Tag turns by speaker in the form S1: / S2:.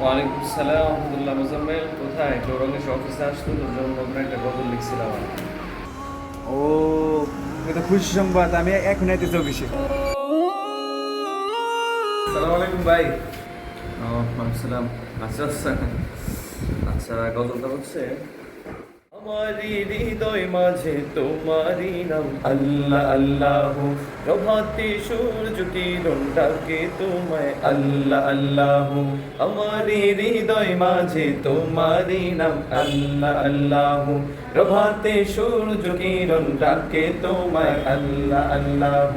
S1: ওয়ালাইকুম সালাম আহমদুল্লাহ মোজাম্মেল কোথায় চৌরঙ্গেশ অফিসে আসতো তোর জন্য একটা গজল।
S2: ও এটা খুশি সংবাদ, আমি এখন এতে অফিসে। সালাম ভাই।
S1: ওয়ালাইকুম আসসালাম। আচ্ছা আচ্ছা। আচ্ছা গজলটা হচ্ছে আমারি হৃদয় মাঝে তোমারি নাম। আল্লাহ আল্লাহ, প্রভাতে সূর্য কিরণ ডাকে তোমায়। আল্লাহ আল্লাহ আমারি হৃদয় মাঝে তোমারি নাম। আল্লাহ আল্লাহ, প্রভাতে সূর্য কিরণ ডাকে তোমায়। আল্লাহ আল্লাহ।